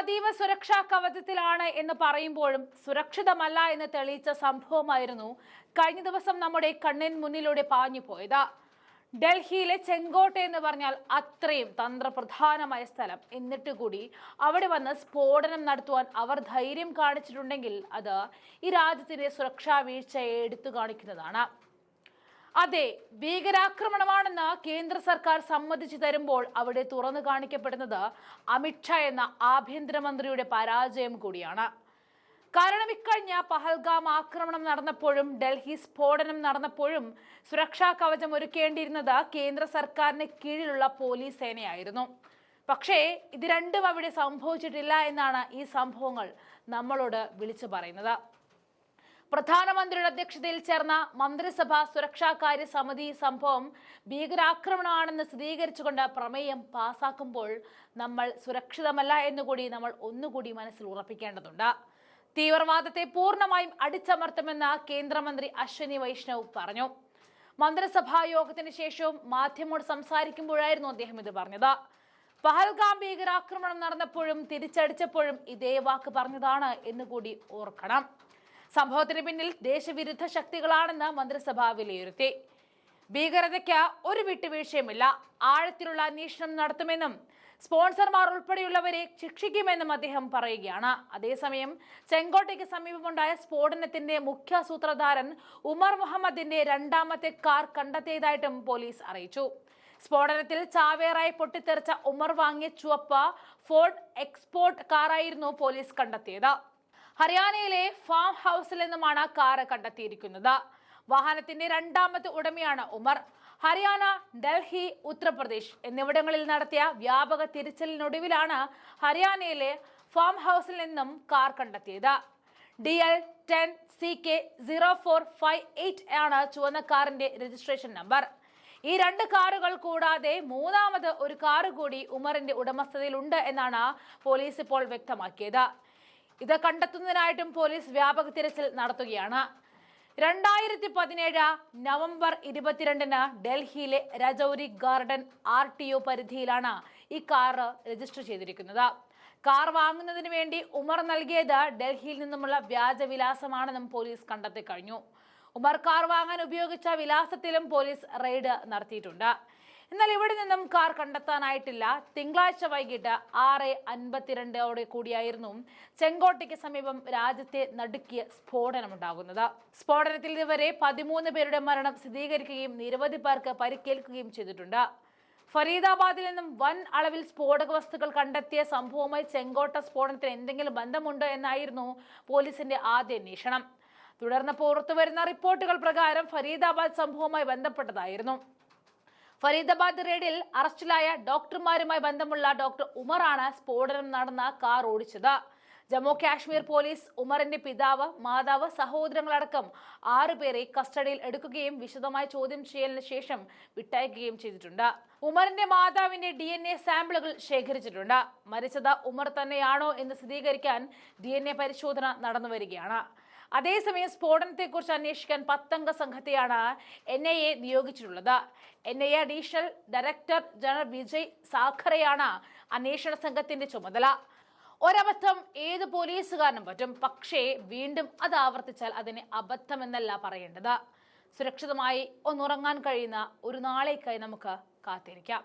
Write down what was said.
അതീവ സുരക്ഷാ കവചത്തിലാണ് എന്ന് പറയുമ്പോഴും സുരക്ഷിതമല്ല എന്ന് തെളിയിച്ച സംഭവമായിരുന്നു കഴിഞ്ഞ ദിവസം നമ്മുടെ കണ്ണിൻ മുന്നിലൂടെ പാഞ്ഞു പോയത്. ഡൽഹിയിലെ ചെങ്കോട്ട എന്ന് പറഞ്ഞാൽ അത്രയും തന്ത്രപ്രധാനമായ സ്ഥലം. എന്നിട്ട് കൂടി അവിടെ വന്ന് സ്ഫോടനം നടത്തുവാൻ അവർ ധൈര്യം കാണിച്ചിട്ടുണ്ടെങ്കിൽ അത് ഈ രാജ്യത്തിന്റെ സുരക്ഷാ വീഴ്ചയെ എടുത്തു കാണിക്കുന്നതാണ്. അതെ ഭീകരാക്രമണമാണെന്ന് കേന്ദ്ര സർക്കാർ സമ്മതിച്ചു തരുമ്പോൾ അവിടെ തുറന്നു കാണിക്കപ്പെടുന്നത് അമിത്ഷാ എന്ന ആഭ്യന്തരമന്ത്രിയുടെ പരാജയം കൂടിയാണ്. കാരണം ഇക്കഴിഞ്ഞ പഹൽഗാം ആക്രമണം നടന്നപ്പോഴും ഡൽഹി സ്ഫോടനം നടന്നപ്പോഴും സുരക്ഷാ കവചം ഒരുക്കേണ്ടിയിരുന്നത് കേന്ദ്ര സർക്കാരിന് കീഴിലുള്ള പോലീസ് സേനയായിരുന്നു. പക്ഷേ ഇത് രണ്ടും അവിടെ സംഭവിച്ചിട്ടില്ല എന്നാണ് ഈ സംഭവങ്ങൾ നമ്മളോട് വിളിച്ചു പറയുന്നത്. പ്രധാനമന്ത്രിയുടെ അധ്യക്ഷതയിൽ ചേർന്ന മന്ത്രിസഭാ സുരക്ഷാ കാര്യ സമിതി സംഭവം ഭീകരാക്രമണമാണെന്ന് സ്ഥിരീകരിച്ചുകൊണ്ട് പ്രമേയം പാസാക്കുമ്പോൾ നമ്മൾ സുരക്ഷിതമല്ല എന്നുകൂടി നമ്മൾ ഒന്നുകൂടി മനസ്സിൽ ഉറപ്പിക്കേണ്ടതുണ്ട്. തീവ്രവാദത്തെ പൂർണമായും അടിച്ചമർത്തുമെന്ന് കേന്ദ്രമന്ത്രി അശ്വനി വൈഷ്ണവ് പറഞ്ഞു. മന്ത്രിസഭാ യോഗത്തിന് ശേഷവും മാധ്യമോട് സംസാരിക്കുമ്പോഴായിരുന്നു അദ്ദേഹം ഇത് പറഞ്ഞത്. പഹൽഗാം ഭീകരാക്രമണം നടന്നപ്പോഴും തിരിച്ചടിച്ചപ്പോഴും ഇതേ വാക്ക് പറഞ്ഞതാണ് എന്നുകൂടി ഓർക്കണം. സംഭവത്തിന് പിന്നിൽ ദേശവിരുദ്ധ ശക്തികളാണെന്ന് മന്ത്രിസഭ വിലയിരുത്തി. ഭീകരതയ്ക്ക് ഒരു വിട്ടുവീഴ്ചയുമില്ല. ആഴത്തിലുള്ള അന്വേഷണം നടത്തുമെന്നും സ്പോൺസർമാർ ഉൾപ്പെടെയുള്ളവരെ ശിക്ഷിക്കുമെന്നും അദ്ദേഹം പറയുകയാണ്. അതേസമയം ചെങ്കോട്ടയ്ക്ക് സമീപമുണ്ടായ സ്ഫോടനത്തിന്റെ മുഖ്യ സൂത്രധാരൻ ഉമർ മുഹമ്മദിന്റെ രണ്ടാമത്തെ കാർ കണ്ടെത്തിയതായിട്ടും പോലീസ് അറിയിച്ചു. സ്ഫോടനത്തിൽ ചാവേറായി പൊട്ടിത്തെറിച്ച ഉമർ വാങ്ങിയ ചുവപ്പ് ഫോർഡ് എക്സ്പോർട്ട് കാറായിരുന്നു പോലീസ് കണ്ടെത്തിയത്. ഹരിയാനയിലെ ഫാം ഹൗസിൽ നിന്നുമാണ് കാറ് കണ്ടെത്തിയിരിക്കുന്നത്. വാഹനത്തിന്റെ രണ്ടാമത്തെ ഉടമയാണ് ഉമർ. ഹരിയാന ഡൽഹി ഉത്തർപ്രദേശ് എന്നിവിടങ്ങളിൽ നടത്തിയ വ്യാപക തിരച്ചിലിനൊടുവിലാണ് ഹരിയാനയിലെ ഫാം ഹൗസിൽ നിന്നും കാർ കണ്ടെത്തിയത്. D L ten C K zero four five eight ആണ് ചുവന്ന കാറിന്റെ രജിസ്ട്രേഷൻ നമ്പർ. ഈ രണ്ട് കാറുകൾ കൂടാതെ മൂന്നാമത് ഒരു കാറ് കൂടി ഉമറിന്റെ ഉടമസ്ഥതയിലുണ്ട് എന്നാണ് പോലീസ് ഇപ്പോൾ വ്യക്തമാക്കിയത്. ഇത് കണ്ടെത്തുന്നതിനായിട്ടും പോലീസ് വ്യാപക തിരച്ചിൽ നടത്തുകയാണ്. രണ്ടായിരത്തി പതിനേഴ് നവംബർ ഇരുപത്തിരണ്ടിന് ഡൽഹിയിലെ Rajouri garden R T O പരിധിയിലാണ് ഈ കാർ രജിസ്റ്റർ ചെയ്തിരിക്കുന്നത്. കാർ വാങ്ങുന്നതിന് വേണ്ടി ഉമർ നൽകിയത് ഡൽഹിയിൽ നിന്നുമുള്ള വ്യാജ വിലാസമാണെന്നും പോലീസ് കണ്ടെത്തി കഴിഞ്ഞു. ഉമർ കാർ വാങ്ങാൻ ഉപയോഗിച്ച വിലാസത്തിലും പോലീസ് റെയ്ഡ് നടത്തിയിട്ടുണ്ട്. എന്നാൽ ഇവിടെ നിന്നും കാർ കണ്ടെത്താനായിട്ടില്ല. തിങ്കളാഴ്ച വൈകിട്ട് ആറ് അൻപത്തിരണ്ടോടെ കൂടിയായിരുന്നു ചെങ്കോട്ടയ്ക്ക് സമീപം രാജ്യത്തെ നടുക്കിയ സ്ഫോടനമുണ്ടാകുന്നത്. സ്ഫോടനത്തിൽ ഇതുവരെ പതിമൂന്ന് പേരുടെ മരണം സ്ഥിരീകരിക്കുകയും നിരവധി പേർക്ക് പരിക്കേൽക്കുകയും ചെയ്തിട്ടുണ്ട്. ഫരീദാബാദിൽ നിന്നും വൻ അളവിൽ സ്ഫോടക വസ്തുക്കൾ കണ്ടെത്തിയ സംഭവവുമായി ചെങ്കോട്ട സ്ഫോടനത്തിന് എന്തെങ്കിലും ബന്ധമുണ്ടോ എന്നായിരുന്നു പോലീസിന്റെ ആദ്യ അന്വേഷണം. തുടർന്ന് പുറത്തുവരുന്ന റിപ്പോർട്ടുകൾ പ്രകാരം ഫരീദാബാദ് സംഭവവുമായി ബന്ധപ്പെട്ടതായിരുന്നു. ഫരീദാബാദ് റെയ്ഡിൽ അറസ്റ്റിലായ ഡോക്ടർമാരുമായി ബന്ധമുള്ള ഡോക്ടർ ഉമറാണ് സ്ഫോടനം നടന്ന കാർ ഓടിച്ചത്. ജമ്മു കാശ്മീർ പോലീസ് ഉമറിന്റെ പിതാവ് മാതാവ് സഹോദരങ്ങളടക്കം ആറുപേരെ കസ്റ്റഡിയിൽ എടുക്കുകയും വിശദമായ ചോദ്യം ചെയ്യലിന് ശേഷം വിട്ടയക്കുകയും ചെയ്തിട്ടുണ്ട്. ഉമറിന്റെ മാതാവിന്റെ ഡി എൻ എ സാമ്പിളുകൾ ശേഖരിച്ചിട്ടുണ്ട്. മരിച്ചത് ഉമർ തന്നെയാണോ എന്ന് സ്ഥിരീകരിക്കാൻ ഡി പരിശോധന നടന്നുവരികയാണ്. അതേസമയം സ്ഫോടനത്തെക്കുറിച്ച് അന്വേഷിക്കാൻ പത്തംഗ സംഘത്തെയാണ് N I A നിയോഗിച്ചിട്ടുള്ളത്. N I A additional director general Vijay സാഖറെയാണ് അന്വേഷണ സംഘത്തിന്റെ ചുമതല. ഒരബദ്ധം ഏത് പോലീസുകാരനും പറ്റും. പക്ഷേ വീണ്ടും അത് ആവർത്തിച്ചാൽ അതിനെ അബദ്ധമെന്നല്ല പറയേണ്ടത്. സുരക്ഷിതമായി ഒന്നുറങ്ങാൻ കഴിയുന്ന ഒരു നാളേക്കായി നമുക്ക് കാത്തിരിക്കാം.